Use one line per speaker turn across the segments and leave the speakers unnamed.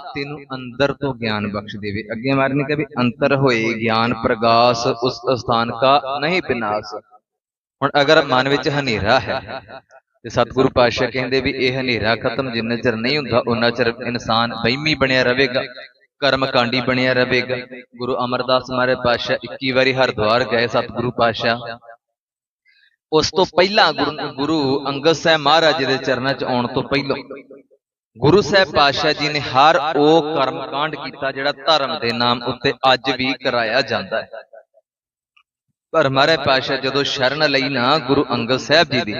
ਤੈਨੂੰ ਅੰਦਰ ਤੋਂ ਗਿਆਨ ਬਖਸ਼ ਦੇਵੇ। ਅੱਗੇ ਮਾਰ ਨੇ ਕਿਹਾ ਵੀ ਅੰਤਰ ਹੋਏ, ਗਿਆਨ ਪ੍ਰਗਾਸ, ਉਸ ਸਥਾਨ ਕਾ ਨਹੀਂ ਬਿਨਾਸ਼। ਹੁਣ ਅਗਰ ਮਨ ਵਿੱਚ ਹਨੇਰਾ ਹੈ, ਤੇ ਸਤਿਗੁਰੂ ਪਾਤਸ਼ਾਹ ਕਹਿੰਦੇ ਵੀ ਇਹ ਹਨੇਰਾ ਖਤਮ ਜਿੰਨਾ ਚਿਰ ਨਹੀਂ ਹੁੰਦਾ ਉਹਨਾਂ ਚਿਰ ਇਨਸਾਨ ਬਹਿਮੀ ਬਣਿਆ ਰਹੇਗਾ ਕਰਮ ਕਾਂਡੀ ਬਣਿਆ ਰਹੇਗਾ। ਗੁਰੂ ਅਮਰਦਾਸ ਮਹਾਰਾਜ ਪਾਤਸ਼ਾਹ 21 ਵਾਰੀ ਹਰਿਦੁਆਰ ਗਏ ਸਤਿਗੁਰੂ ਪਾਤਸ਼ਾਹ। ਉਸ ਤੋਂ ਪਹਿਲਾਂ ਗੁਰੂ ਗੁਰੂ ਅੰਗਦ ਸਾਹਿਬ ਮਹਾਰਾਜ ਜੀ ਦੇ ਚਰਨਾਂ 'ਚ ਆਉਣ ਤੋਂ ਪਹਿਲਾਂ ਗੁਰੂ ਸਾਹਿਬ ਪਾਤਸ਼ਾਹ ਜੀ ਨੇ ਹਰ ਉਹ ਕਰਮ ਕਾਂਡ ਕੀਤਾ ਜਿਹੜਾ ਧਰਮ ਦੇ ਨਾਮ ਉੱਤੇ ਅੱਜ ਵੀ ਕਰਾਇਆ ਜਾਂਦਾ ਹੈ। ਪਰ ਮਹਾਰਾਜ ਪਾਤਸ਼ਾਹ ਜਦੋਂ ਸ਼ਰਨ ਲਈ ਨਾ ਗੁਰੂ ਅੰਗਦ ਸਾਹਿਬ ਜੀ ਦੀ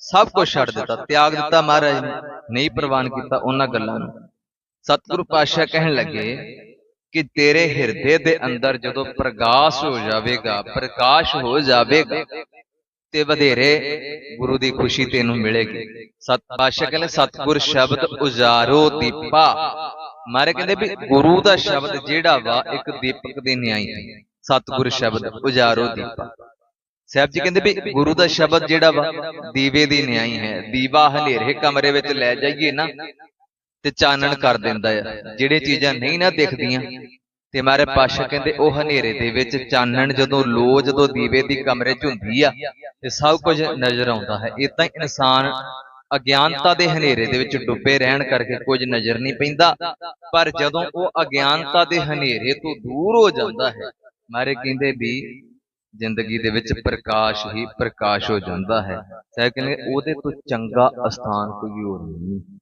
ਸਭ ਕੁਝ ਛੱਡ ਦਿੱਤਾ, ਤਿਆਗ ਦਿੱਤਾ ਮਹਾਰਾਜ ਨੇ, ਨਹੀਂ ਪ੍ਰਵਾਨ ਕੀਤਾ ਉਹਨਾਂ ਗੱਲਾਂ ਨੂੰ। ਸਤਿਗੁਰੂ ਪਾਤਸ਼ਾਹ ਕਹਿਣ ਲੱਗੇ ਕਿ ਤੇਰੇ ਹਿਰਦੇ ਦੇ ਅੰਦਰ ਜਦੋਂ ਪ੍ਰਕਾਸ਼ ਹੋ ਜਾਵੇਗਾ, ਪ੍ਰਕਾਸ਼ ਹੋ ਜਾਵੇਗਾ ਤੇ ਵਧੇਰੇ ਗੁਰੂ ਦੀ ਖੁਸ਼ੀ ਤੈਨੂੰ ਮਿਲੇਗੀ। ਸਤ ਪਾਤਸ਼ਾਹ ਕਹਿੰਦੇ, ਸਤਿਗੁਰ ਸ਼ਬਦ ਉਜਾਰੋ ਦੀਪਾ। ਮਾਰੇ ਕਹਿੰਦੇ ਵੀ ਗੁਰੂ ਦਾ ਸ਼ਬਦ ਜਿਹੜਾ ਵਾ, ਇੱਕ ਦੀਪਕ ਦੇ ਨਿਆਈ ਹੈ। ਸਤਿਗੁਰ ਸ਼ਬਦ ਉਜਾਰੋ ਦੀਪਾ। ਸਾਹਿਬ ਜੀ ਕਹਿੰਦੇ ਵੀ ਗੁਰੂ ਦਾ ਸ਼ਬਦ ਜਿਹੜਾ ਵਾ, ਦੀਵੇ ਦੀ ਨਿਆਈ ਹੈ। ਦੀਵਾ ਹਨੇਰੇ ਕਮਰੇ ਵਿੱਚ ਲੈ ਜਾਈਏ ਨਾ, ਤੇ ਚਾਨਣ ਕਰ ਦਿੰਦਾ ਆ। ਜਿਹੜੇ ਚੀਜ਼ਾਂ ਨਹੀਂ ਨਾ ਦਿਖਦੀਆਂ ਤੇ ਮਾਰੇ ਪਾਸ਼ਾ ਕਹਿੰਦੇ, ਉਹ ਹਨੇਰੇ ਦੇ ਵਿੱਚ ਚਾਨਣ ਜਦੋਂ ਲੋ ਜਦੋਂ ਦੀਵੇ ਦੀ ਕਮਰੇ 'ਚ ਹੁੰਦੀ ਆ, ਤੇ ਸਭ ਕੁਝ ਨਜ਼ਰ ਆਉਂਦਾ ਹੈ। ਇਹ ਤਾਂ ਇਨਸਾਨ ਅਗਿਆਨਤਾ ਦੇ ਹਨੇਰੇ ਦੇ ਵਿੱਚ ਡੁੱਬੇ ਰਹਿਣ ਕਰਕੇ ਕੁਝ ਨਜ਼ਰ ਨਹੀਂ ਪੈਂਦਾ, ਪਰ ਜਦੋਂ ਉਹ ਅਗਿਆਨਤਾ ਦੇ ਹਨੇਰੇ ਤੋਂ ਦੂਰ ਹੋ ਜਾਂਦਾ ਹੈ, ਮਾਰੇ ਕਹਿੰਦੇ ਵੀ ਜ਼ਿੰਦਗੀ ਦੇ ਵਿੱਚ ਪ੍ਰਕਾਸ਼ ਹੀ ਪ੍ਰਕਾਸ਼ ਹੋ ਜਾਂਦਾ ਹੈ। ਸਹਿ ਕਹਿੰਦੇ, ਉਹਦੇ ਤੋਂ ਚੰਗਾ ਅਸਥਾਨ ਕੋਈ ਹੋਰ ਨਹੀਂ।